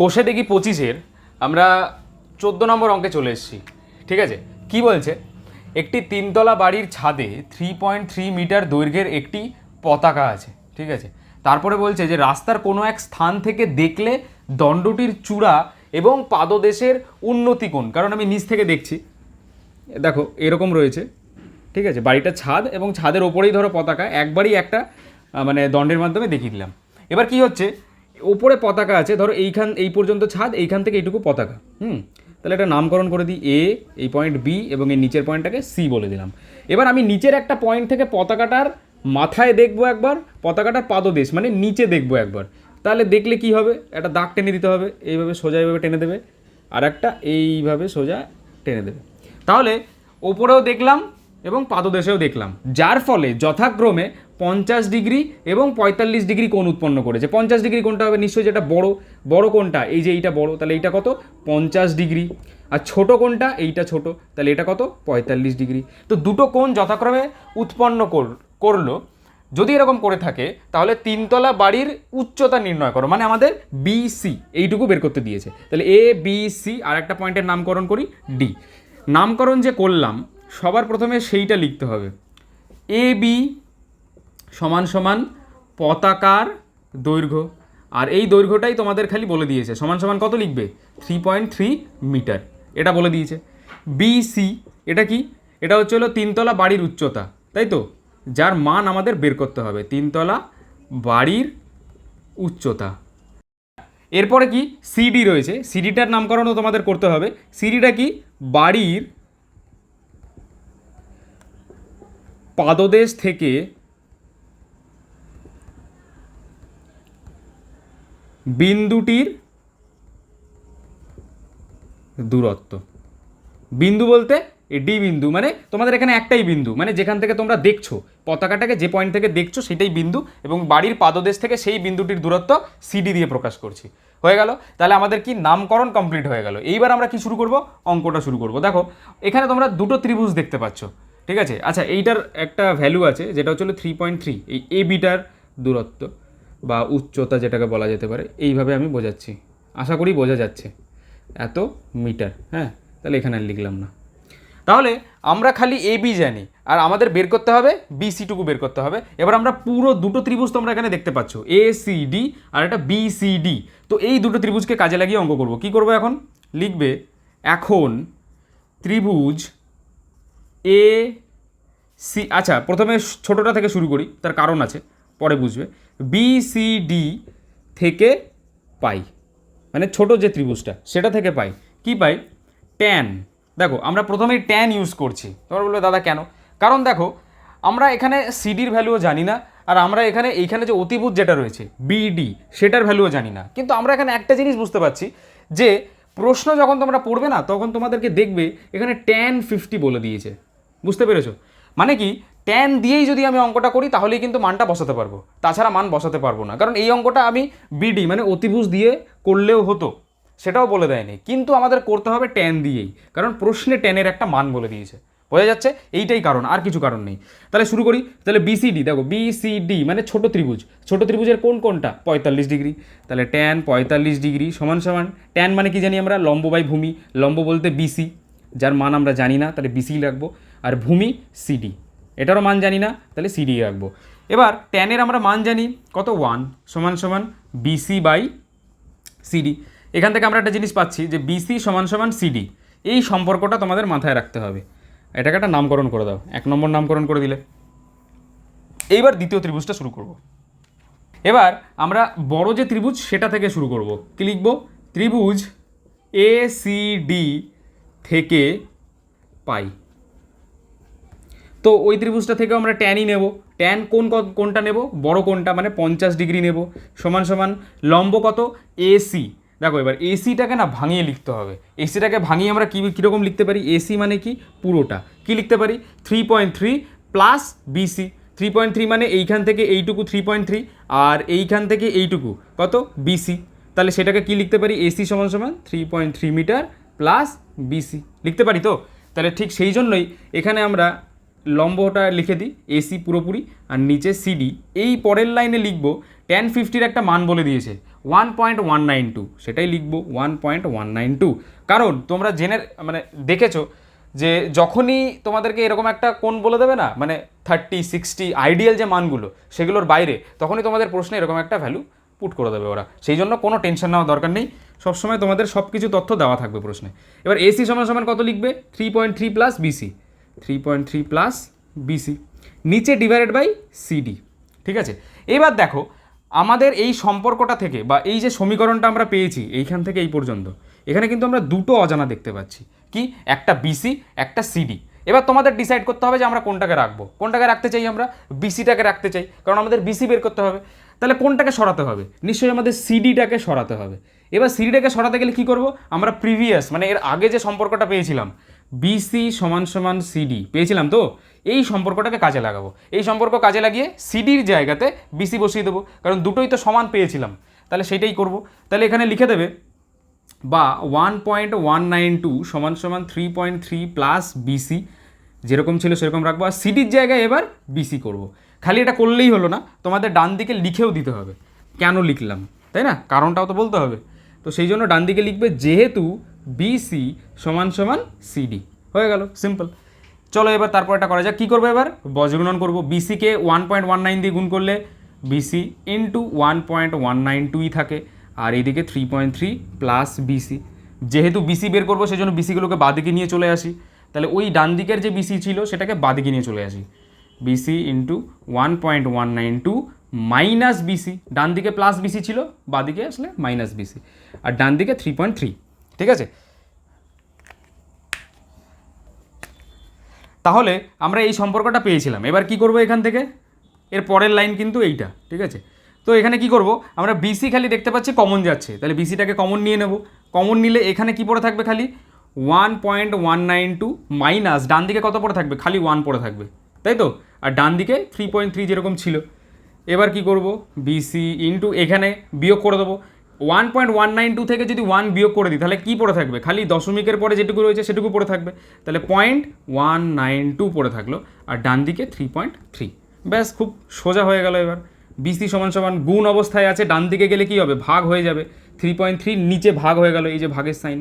কোষে দেখি পঁচিশের, আমরা চোদ্দ নম্বর অঙ্কে চলে এসেছি, ঠিক আছে? কি বলছে? একটি তিনতলা বাড়ির ছাদে থ্রি পয়েন্ট থ্রি মিটার দৈর্ঘ্যের একটি পতাকা আছে, ঠিক আছে? তারপরে বলছে যে রাস্তার কোনো এক স্থান থেকে দেখলে দণ্ডটির চূড়া এবং পাদদেশের উন্নতি কোণ, কারণ আমি নিচ থেকে দেখছি। দেখো, এরকম রয়েছে, ঠিক আছে? বাড়িটা ছাদ এবং ছাদের ওপরেই ধরো পতাকা, একবারই একটা মানে দণ্ডের মাধ্যমে দেখিয়ে দিলাম। এবার কি হচ্ছে? ওপরে পতাকা আছে, ধরো এইখান, এই পর্যন্ত ছাদ, এইখান থেকে এইটুকু পতাকা, হুম? তাহলে এটা নামকরণ করে দিই এ এই পয়েন্ট বি এবং এই নিচের পয়েন্টটাকে সি বলে দিলাম। এবার আমি নিচের একটা পয়েন্ট থেকে পতাকাটার মাথায় দেখব একবার, পতাকাটার পাদদেশ মানে নিচে দেখব একবার। তাহলে দেখলে কি হবে? একটা দাগ টেনে দিতে হবে, এইভাবে সোজা এইভাবে টেনে দেবে, আর একটা এইভাবে সোজা টেনে দেবে। তাহলে ওপরেও দেখলাম এবং পাদদেশেও দেখলাম, যার ফলে যথাক্রমে পঞ্চাশ ডিগ্রি এবং পঁয়তাল্লিশ ডিগ্রি কোণ উৎপন্ন করেছে। পঞ্চাশ ডিগ্রি কোণটা হবে নিশ্চয়ই যেটা বড় বড় কোণটা, এই যে এইটা বড়, তাহলে এইটা কত? পঞ্চাশ ডিগ্রি। আর ছোট কোণটা, এইটা ছোট, তাহলে এটা কত? পঁয়তাল্লিশ ডিগ্রি। তো দুটো কোণ যথাক্রমে উৎপন্ন কর- করল। যদি এরকম করে থাকে, তাহলে তিনতলা বাড়ির উচ্চতা নির্ণয় করো। মানে আমাদের বি সি এইটুকু বের করতে দিয়েছে। তাহলে এ বি সি আর একটা পয়েন্টের নামকরণ করি ডি নামকরণ যে করলাম, সবার প্রথমে সেইটা লিখতে হবে। এ বি সমান সমান পতাকার দৈর্ঘ্য। আর এই দৈর্ঘ্যটাই তোমাদের খালি বলে দিয়েছে। সমান সমান কত লিখবে? Three point three metre. এটা বলে দিয়েছে। বিসি এটা কি? এটা হচ্ছে হলো তিনতলা বাড়ির উচ্চতা, তাই তো? যার মান আমাদের বের করতে হবে, তিনতলা বাড়ির উচ্চতা। এরপরে কি? সিডি রয়েছে। সিডিটার নামকরণও তোমাদের করতে হবে। সিডিটা কি? বাড়ির পাদদেশ থেকে বিন্দুটির দূরত্ব। বিন্দু বলতে এই ডি বিন্দু মানে তোমাদের এখানে একটাই বিন্দু মানে যেখান থেকে তোমরা দেখছ, পতাকাটাকে যে পয়েন্ট থেকে দেখছ সেটাই বিন্দু, এবং বাড়ির পাদদেশ থেকে সেই বিন্দুটির দূরত্ব সিডি দিয়ে প্রকাশ করছি। হয়ে গেল? তাহলে আমাদের কি নামকরণ কমপ্লিট হয়ে গেল? এইবার আমরা কি শুরু করব? অঙ্কটা শুরু করব। দেখো, এখানে তোমরা দুটো ত্রিভুজ দেখতে পাচ্ছ, ঠিক আছে? আচ্ছা এইটার একটা ভ্যালু আছে, যেটা হচ্ছে থ্রি পয়েন্ট থ্রি এই এ বিটার দূরত্ব। বা উচ্চতা যেটাকে বলা যেতে পারে, এইভাবে আমি বোঝাচ্ছি। আশা করি বোঝা যাচ্ছে। এত মিটার হ্যাঁ? তাহলে এখানে লিখলাম না। তাহলে আমরা খালি এ বি জানি, আর আমাদের বের করতে হবে বি টুকু বের করতে হবে। এবার আমরা পুরো দুটো ত্রিভুজ তোমরা এখানে দেখতে পাচ্ছ এ সি ডি আর একটা বি সি ডি তো এই দুটো ত্রিভুজকে কাজে লাগিয়ে অঙ্ক করব। কি করব এখন? লিখবে, এখন ত্রিভুজ এ সি আচ্ছা প্রথমে ছোটোটা থেকে শুরু করি, তার কারণ আছে, পরে বুঝবে। বি সি ডি থেকে পাই। মানে ছোট যে ত্রিভুজটা, সেটা থেকে পাই। কি পাই? ট্যান দেখো, আমরা প্রথমেই ট্যান ইউজ করছি। তোমরা বলবে দাদা, কেন? কারণ দেখো, আমরা এখানে সিডির ভ্যালুও জানি না, আর আমরা এখানে, এইখানে যে অতিভূত যেটা রয়েছে বিডি সেটার ভ্যালুও জানি না। কিন্তু আমরা এখানে একটা জিনিস বুঝতে পারছি, যে প্রশ্ন যখন তোমরা পড়বে না, তখন তোমাদেরকে দেখবে, এখানে ট্যান ফিফটি বলে দিয়েছে। বুঝতে পেরেছ? মানে কি? ট্যান দিয়েই যদি আমি অঙ্কটা করি, তাহলেই কিন্তু মানটা বসাতে পারব। তাছাড়া মান বসাতে পারব না। কারণ এই অঙ্কটা আমি বিডি মানে অতিভুজ দিয়ে করলেও হতো। সেটাও বলে দেয়নি। কিন্তু আমাদের করতে হবে ট্যান দিয়েই। কারণ প্রশ্নে ট্যানের একটা মান বলে দিয়েছে। বোঝা যাচ্ছে? এইটাই কারণ, আর কিছু কারণ নেই। তাহলে শুরু করি। তাহলে বিসিডি দেখো বিসিডি মানে ছোট ত্রিভুজ। ছোট ত্রিভুজের কোন কোনটা? পঁয়তাল্লিশ ডিগ্রি। তাহলে ট্যান পঁয়তাল্লিশ ডিগ্রি সমান সমান। ট্যান মানে কি জানি আমরা? লম্ব বাই ভূমি। লম্ব বলতে বিসি যার মান আমরা জানি না, তাহলে বিসি রাখব আর ভূমি সিডি এটারও মান জানি না, তাহলে সিডি রাখব। এবার ট্যানের আমরা মান জানি, কত ওয়ান সমান সমান বিসি বাই সিডি এখান থেকে আমরা একটা জিনিস পাচ্ছি যে বিসি সমান সমান সিডি এই সম্পর্কটা তোমাদের মাথায় রাখতে হবে। এটাকে একটা নামকরণ করে দাও, এক নম্বর নামকরণ করে দিলে। এইবার দ্বিতীয় ত্রিভুজটা শুরু করব। এবার আমরা বড় যে ত্রিভুজ, সেটা থেকে শুরু করব। কি লিখব? ত্রিভুজ এ সি ডি থেকে পাই। তো ওই ত্রিভুজটা থেকে আমরা ট্যানই নেব। ট্যান কোন কোনটা নেব? বড় কোনটা? মানে পঞ্চাশ ডিগ্রি নেব। সমান সমান লম্ব কত? এসি দেখো, এবার এসিটাকে না ভাঙিয়ে লিখতে হবে। এসিটাকে ভাঙিয়ে আমরা কী কীরকম লিখতে পারি? এসি মানে কি? পুরোটা। কি লিখতে পারি? Three point three plus BC three point three মানে এইখান থেকে এইটুকু থ্রি পয়েন্ট থ্রি আর এইখান থেকে এইটুকু কত? বিসি তাহলে সেটাকে কি লিখতে পারি? এসি সমান সমান three point three metre plus BC লিখতে পারি তো? তাহলে ঠিক সেই জন্যই এখানে আমরা লম্বটা লিখে দিই এসি পুরোপুরি আর নিচে সিডি এই পরের লাইনে লিখব টেন ফিফটির একটা মান বলে দিয়েছে one point one nine two সেটাই লিখব one point one nine two কারণ তোমরা জেনে মানে দেখেছ যে যখনই তোমাদেরকে এরকম একটা কোণ বলে দেবে না মানে থার্টি সিক্সটি আইডিয়াল যে মানগুলো, সেগুলোর বাইরে, তখনই তোমাদের প্রশ্নে এরকম একটা ভ্যালু পুট করে দেবে ওরা। সেই জন্য কোনো টেনশন নেওয়ার দরকার নেই। সবসময় তোমাদের সব কিছু তথ্য দেওয়া থাকবে প্রশ্নে। এবার এসি সমান সমান কত লিখবে? Three point three plus BC three point three plus BC নিচে ডিভাইডেড বাই সিডি ঠিক আছে? এবার দেখো, আমাদের এই সম্পর্কটা থেকে বা এই যে সমীকরণটা আমরা পেয়েছি, এইখান থেকে এই পর্যন্ত, এখানে কিন্তু আমরা দুটো অজানা দেখতে পাচ্ছি। কি? একটা বিসি একটা সিডি এবার তোমাদের ডিসাইড করতে হবে যে আমরা কোনটাকে রাখব। কোনটাকে রাখতে চাই আমরা? বিসিটাকে রাখতে চাই, কারণ আমাদের বিসি বের করতে হবে। তাহলে কোনটাকে সরাতে হবে? নিশ্চয়ই আমাদের সিডিটাকে সরাতে হবে। এবার সিডিটাকে সরাতে গেলে কি করব? আমরা প্রিভিয়াস মানে এর আগে যে সম্পর্কটা পেয়েছিলাম বিসি সমান সমান সিডি পেয়েছিলাম তো? এই সম্পর্কটাকে কাজে লাগাবো। এই সম্পর্ক কাজে লাগিয়ে সিডির জায়গাতে বিসি বসিয়ে দেবো। কারণ দুটোই তো সমান পেয়েছিলাম। তাহলে সেটাই করব। তাহলে এখানে লিখে দেবে, বা one point one nine two সমান সমান three point three plus BC যেরকম ছিল সেরকম রাখব। আর সিডির জায়গায় এবার বিসি করব। খালি এটা করলেই হলো না, তোমাদের ডান দিকে লিখেও দিতে হবে। কেন লিখলাম? তাই না? কারণটাও তো বলতে হবে। তো সেই জন্য ডান দিকে লিখবে, যেহেতু বিসি সমান সমান সিডি হয়ে গেল সিম্পল চলো এবার তারপর এটা করা যাক, কী করব এবার? বজ্রগুণন করব। বিসিকে ওয়ান পয়েন্ট ওয়ান নাইন দিয়ে গুণ করলে BC into one point one nine টুই থাকে, আর এইদিকে three point three plus BC যেহেতু বিসি বের করব, সেজন্য বিসিগুলোকে বাদিকে নিয়ে চলে আসি। তাহলে ওই ডান দিকের যে বিসি ছিল, সেটাকে বাদিকে নিয়ে চলে আসি। BC into one point one nine two minus BC ডান দিকে প্লাস বিসি ছিল, বাদিকে আসলে মাইনাস বিসি আর ডান দিকে থ্রি পয়েন্ট থ্রি ঠিক আছে? তাহলে আমরা এই সম্পর্কটা পেয়েছিলাম। এবার কি করব এখান থেকে? এর পরের লাইন কিন্তু এইটা, ঠিক আছে? তো এখানে কি করব? আমরা বিসি খালি দেখতে পাচ্ছি কমন যাচ্ছে। তাহলে বিসিটাকে কমন নিয়ে নেব। কমন নিলে এখানে কি পড়ে থাকবে খালি? One point one nine two minus ডান দিকে কত পড়ে থাকবে? খালি ওয়ান পড়ে থাকবে। তাই তো? আর ডান দিকে থ্রি পয়েন্ট থ্রি যেরকম ছিল। এবার কি করব? বিসি ইন্টু এখানে বিয়োগ করে দেবো। One point one nine two থেকে যদি ওয়ান বিয়োগ করে দিই, তাহলে কী পড়ে থাকবে? খালি দশমিকের পরে যেটুকু রয়েছে সেটুকু পড়ে থাকবে। তাহলে পয়েন্ট ওয়ান নাইন টু পড়ে থাকল, আর ডান দিকে থ্রি পয়েন্ট থ্রি ব্যাস, খুব সোজা হয়ে গেল এবার। বিসি সমান সমান গুণ অবস্থায় আছে, ডান দিকে গেলে কী হবে? ভাগ হয়ে যাবে। থ্রি পয়েন্ট থ্রি নিচে ভাগ হয়ে গেল, এই যে ভাগের sign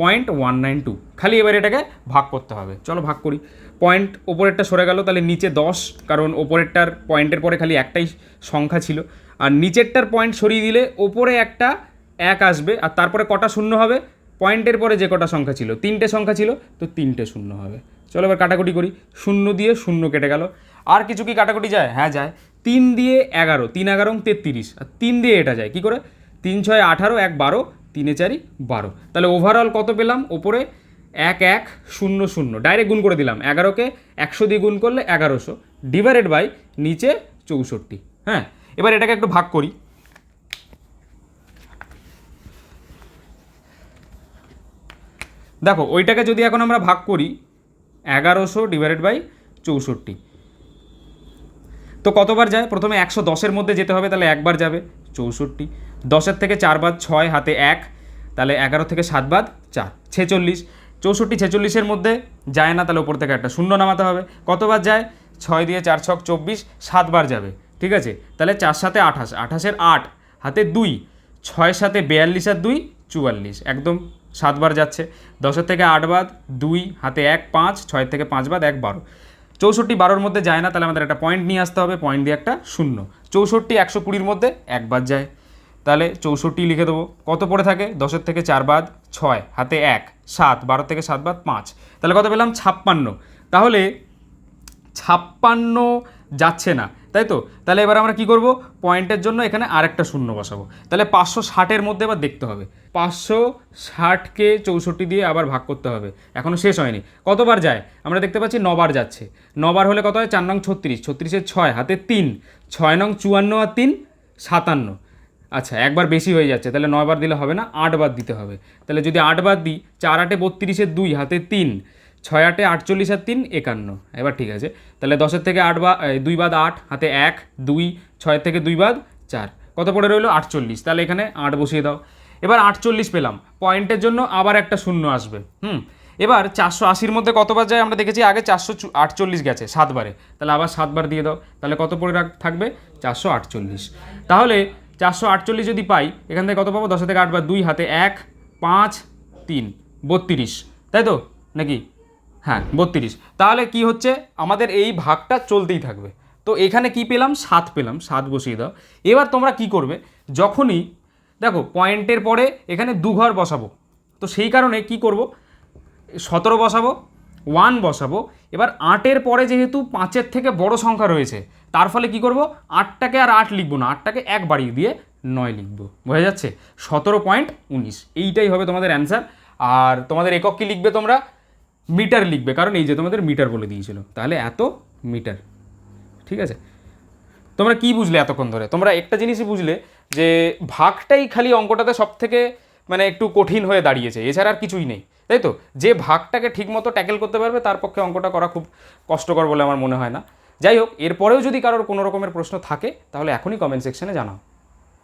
point one nine two খালি এবার এটাকে ভাগ করতে হবে। চলো ভাগ করি। পয়েন্ট ওপরেরটা সরে গেল, তাহলে নিচে দশ, কারণ ওপরেরটার পয়েন্টের পরে খালি একটাই সংখ্যা ছিল। আর নিচেরটার পয়েন্ট সরিয়ে দিলে ওপরে একটা এক আসবে, আর তারপরে কটা শূন্য হবে? পয়েন্টের পরে যে কটা সংখ্যা ছিল, তিনটে সংখ্যা ছিল, তো তিনটে শূন্য হবে। চলো এবার কাটাকুটি করি। শূন্য দিয়ে শূন্য কেটে গেল। আর কিছু কি কাটাকুটি যায়? হ্যাঁ যায়। তিন দিয়ে এগারো, তিন এগারো, তেত্রিশ। আর তিন দিয়ে এটা যায়, কি করে? তিন ছয় আঠারো এক বারো, তিনে চারি বারো। তাহলে ওভারঅল কত পেলাম? ওপরে এক এক, শূন্য শূন্য। ডাইরেক্ট গুণ করে দিলাম। এগারোকে একশো দিয়ে গুণ করলে এগারোশো। ডিভাইডেড বাই নিচে চৌষট্টি। হ্যাঁ? এবার এটাকে একটু ভাগ করি। দেখো, ওইটাকে যদি এখন আমরা ভাগ করি, এগারোশো ডিভাইডেড বাই চৌষট্টি। তো কতবার যায়? প্রথমে একশো দশের মধ্যে যেতে হবে, তাহলে একবার যাবে চৌষট্টি। দশের থেকে চার বাদ ছয়, হাতে এক, তাহলে এগারো থেকে সাত বাদ চার, ছেচল্লিশ, চৌষট্টি, ছেচল্লিশের মধ্যে যায় না, তাহলে ওপর থেকে একটা শূন্য নামাতে হবে। কতবার যায়? ছয় দিয়ে চার ছক চব্বিশ সাতবার যাবে, ঠিক আছে? তাহলে চার সাথে আঠাশ, আঠাশের আট, হাতে দুই, ছয় সাথে বিয়াল্লিশ আর দুই, চুয়াল্লিশ, একদম সাতবার যাচ্ছে। দশের থেকে আট বাদ দুই, হাতে এক, পাঁচ ছয়ের থেকে পাঁচ বাদ এক, বারো। চৌষট্টি বারোর মধ্যে যায় না, তাহলে আমাদের একটা পয়েন্ট নিয়ে আসতে হবে পয়েন্ট দিয়ে একটা শূন্য। চৌষট্টি একশো কুড়ির মধ্যে একবার যায়। তাহলে চৌষট্টি লিখে দেবো। কত পড়ে থাকে? দশের থেকে চার বাদ ছয়, হাতে এক, সাত বারো থেকে সাত বাদ পাঁচ। তাহলে কত পেলাম? ছাপ্পান্ন। তাহলে ছাপ্পান্ন যাচ্ছে না, তাই তো? তাহলে এবার আমরা কি করব? পয়েন্টের জন্য এখানে আরেকটা শূন্য বসাবো। তাহলে পাঁচশো ষাটের মধ্যে এবার দেখতে হবে। পাঁচশো ষাটকে চৌষট্টি দিয়ে আবার ভাগ করতে হবে। এখনও শেষ হয়নি। কতবার যায়? আমরা দেখতে পাচ্ছি নবার যাচ্ছে। নবার হলে কত হয়? চার নং ছত্রিশ ছত্রিশের ছয়, হাতে তিন, ছয় নং চুয়ান্ন আর তিন, সাতান্ন। আচ্ছা একবার বেশি হয়ে যাচ্ছে, তাহলে নয়বার দিলে হবে না আটবার দিতে হবে। তাহলে যদি আটবার দিই, চার আটে বত্রিশের দুই, হাতে তিন, ছয় আটে আটচল্লিশ আর তিন, একান্ন। এবার ঠিক আছে, তাহলে দশের থেকে আট বা দুই বাদ আট, হাতে এক, দুই, ছয়ের থেকে দুই বাদ চার। কত পড়ে রইল? আটচল্লিশ। তাহলে এখানে আট বসিয়ে দাও। এবার আটচল্লিশ পেলাম। পয়েন্টের জন্য আবার একটা শূন্য আসবে, হুম? এবার চারশো আশির মধ্যে কতবার যায়? আমরা দেখেছি আগে চারশো আটচল্লিশ গেছে সাতবারে তাহলে আবার সাতবার দিয়ে দাও। তাহলে কত পড়ে থাকবে? চারশো আটচল্লিশ। তাহলে চারশো আটচল্লিশ যদি পাই, এখান থেকে কত পাবো? দশ থেকে আট বা দুই হাতে এক, পাঁচ, তিন, বত্রিশ। তাই তো? নাকি? হ্যাঁ বত্রিশ। তাহলে কি হচ্ছে? আমাদের এই ভাগটা চলতেই থাকবে। তো এখানে কি পেলাম? সাত পেলাম। সাত বসিয়ে দাও। এবার তোমরা কি করবে? যখনই, দেখো, পয়েন্টের পরে এখানে দু ঘর বসাবো। তো সেই কারণে কি করব? সতেরো বসাবো, ওয়ান বসাবো এবার আটের পরে যেহেতু পাঁচের থেকে বড় সংখ্যা রয়েছে, তার ফলে কি করব? আটটাকে আর আট লিখব না, আটটাকে এক বাড়িয়ে দিয়ে নয় লিখব। বোঝা যাচ্ছে? সতেরো পয়েন্ট উনিশ। এইটাই হবে তোমাদের অ্যান্সার। আর তোমাদের একক কি লিখবে তোমরা? মিটার লিখবে, কারণ এই যে তোমাদের মিটার বলে দিয়েছিল। তাহলে এত মিটার। ঠিক আছে? তোমরা কি বুঝলে এতক্ষণ ধরে? তোমরা একটা জিনিসই বুঝলে যে ভাগটাই খালি অঙ্কটাতে সব থেকে মানে একটু কঠিন হয়ে দাঁড়িয়েছে। এছাড়া আর কিছুই নেই। তাই তো? যে ভাগটাকে ঠিকমতো ট্যাকেল করতে পারবে, তার পক্ষে অঙ্কটা করা খুব কষ্টকর বলে আমার মনে হয় না। যাই হোক, এরপরেও যদি কারোর কোনো রকমের প্রশ্ন থাকে, তাহলে এখনই কমেন্ট সেকশনে জানাও।